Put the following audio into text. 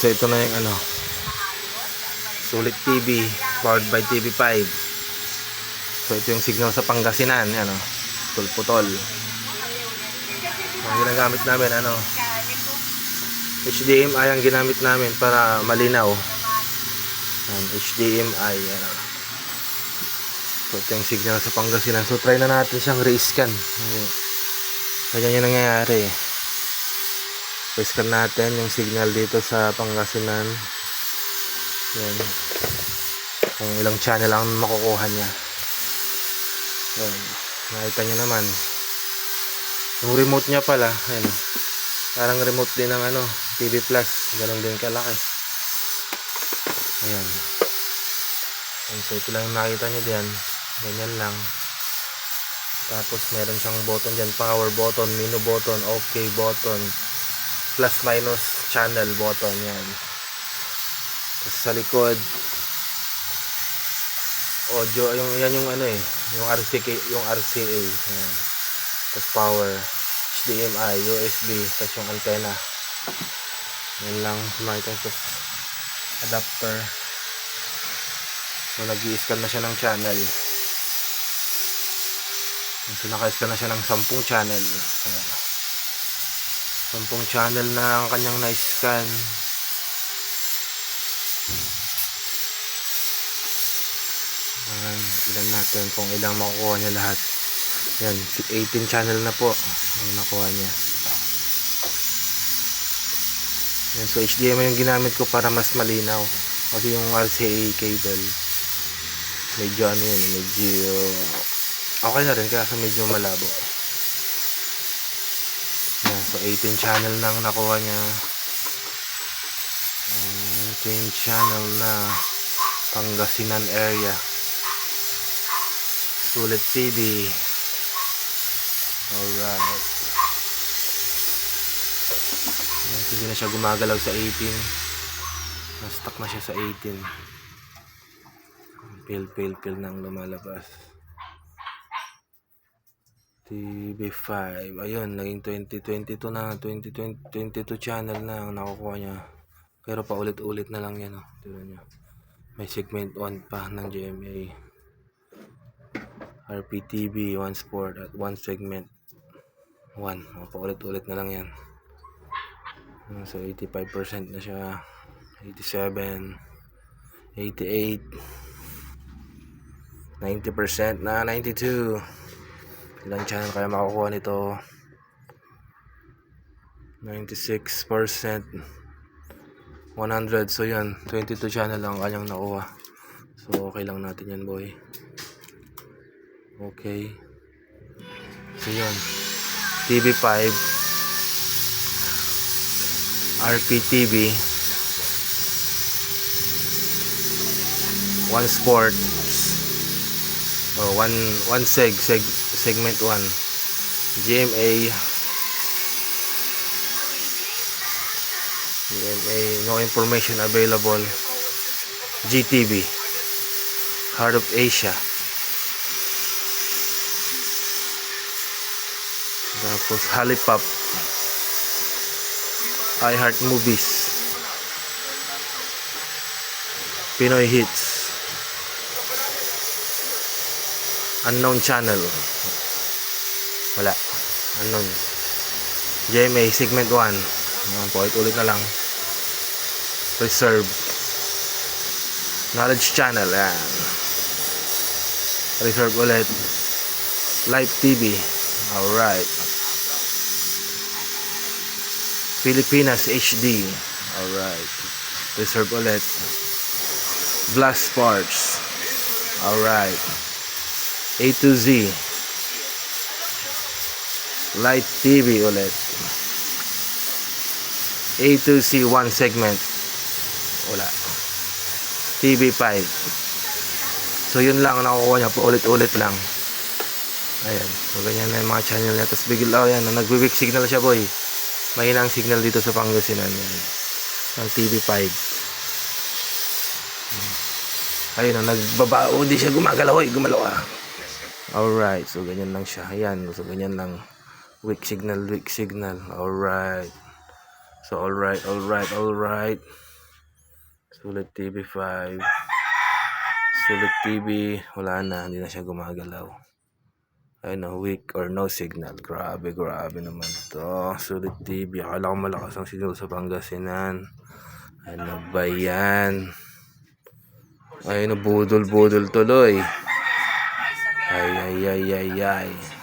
So ito na yung ano. Sulit TV. Powered by TV5. So ito yung signal sa Pangasinan. Ano. Putol-putol. Ang ginagamit namin ano. HDMI ang ginamit namin para malinaw. Yan, HDMI. Ano. So ito yung signal sa Pangasinan. So try na natin siyang re-scan. Ganyan yung nangyayari. I-scan natin yung signal dito sa Pangasinan. Yan. Kung ilang channel ang makukuha niya. Yan. Nakita niyo naman. Yung remote niya pala, ayun. Parang remote din ng ano, TV Plus. Ganun din kalaki. Ayan. Ayan. So ito lang nakita niyo diyan. Ganyan lang. Tapos meron siyang button dyan, power button, menu button, okay button, plus minus channel button yan. Tapos sa likod, audio, yung, yan yung ano eh, yung RCK, yung RCA. Yan. Tapos power, HDMI, USB, tapos yung antenna. Yan lang, makita tapos adapter. So nag-i-scan na siya ng channel. So naka-scan na siya ng 10 channel. Ayan. 10 channel na ang kanyang na-scan. Ayan, ilan natin kung ilang makukuha niya lahat. Yan, 18 channel na po ang nakuha niya. Yan, so HDMI yung ginamit ko para mas malinaw. Kasi yung RCA cable, medyo ano yun, medyo okay na rin kaya medyo malabo. So 18 channel na ang nakuha niya. Um, ito yung channel na Pangasinan area. Sulit TV. Alright. Hindi na siya gumagalaw sa 18. Na-stuck na siya sa 18. Pil, pil, pil nang lumalabas. TV5. Ayun, naging 2022 na. 20, 22 channel na ang nakukuha niya. Pero paulit-ulit na lang yan. Oh. Tignan niyo. May segment 1 pa ng GMA. RPTV, 1 sport at 1 segment 1. Oh, paulit-ulit na lang yan. Ah, So 85% na siya. 87 88 90% na 92 ilang channel kaya makukuha nito. 96% 100 so yun 22 channel lang ang kanyang nakuha. So okay lang natin yan boy. Okay. So yun. TV5 RPTV one sports oh, one one seg, seg segment 1 GMA GMA no information available. GTV Heart of Asia. Tapos Halipop. iHeart Movies. Pinoy Hits Unknown Channel. Wala. Unknown. GMA segment 1 Ayan, paulit-ulit na lang. Reserve. Knowledge channel yan reserve ulit. Live TV alright. Pilipinas HD alright. Reserve ulit. Blast Sports alright A to Z. Light TV ulit. A to C 1 segment. Wala. TV5 so yun lang ang nakukuha niya. Paulit-ulit lang. Ayan. So ganyan na yung mga channel niya. Tapos bigla oh, yan nagwi-weak signal siya boy. Mahina ang signal dito sa Pangasinan. Yan ng TV5 ayun na nagbabao. Hindi siya gumagalaw oy gumalaw ah alright so ganyan lang siya ayan so ganyan lang weak signal weak signal alright So, alright, alright, alright. Sulit TV 5. Sulit TV. Wala na, hindi na siya gumagalaw. Ayun na, weak or no signal. Grabe, grabe naman to. Sulit TV. Akala ko malakas ang signal sa Pangasinan. Ano ba yan? Ayun na, budol-budol tuloy. Ay, ay, ay, ay, ay.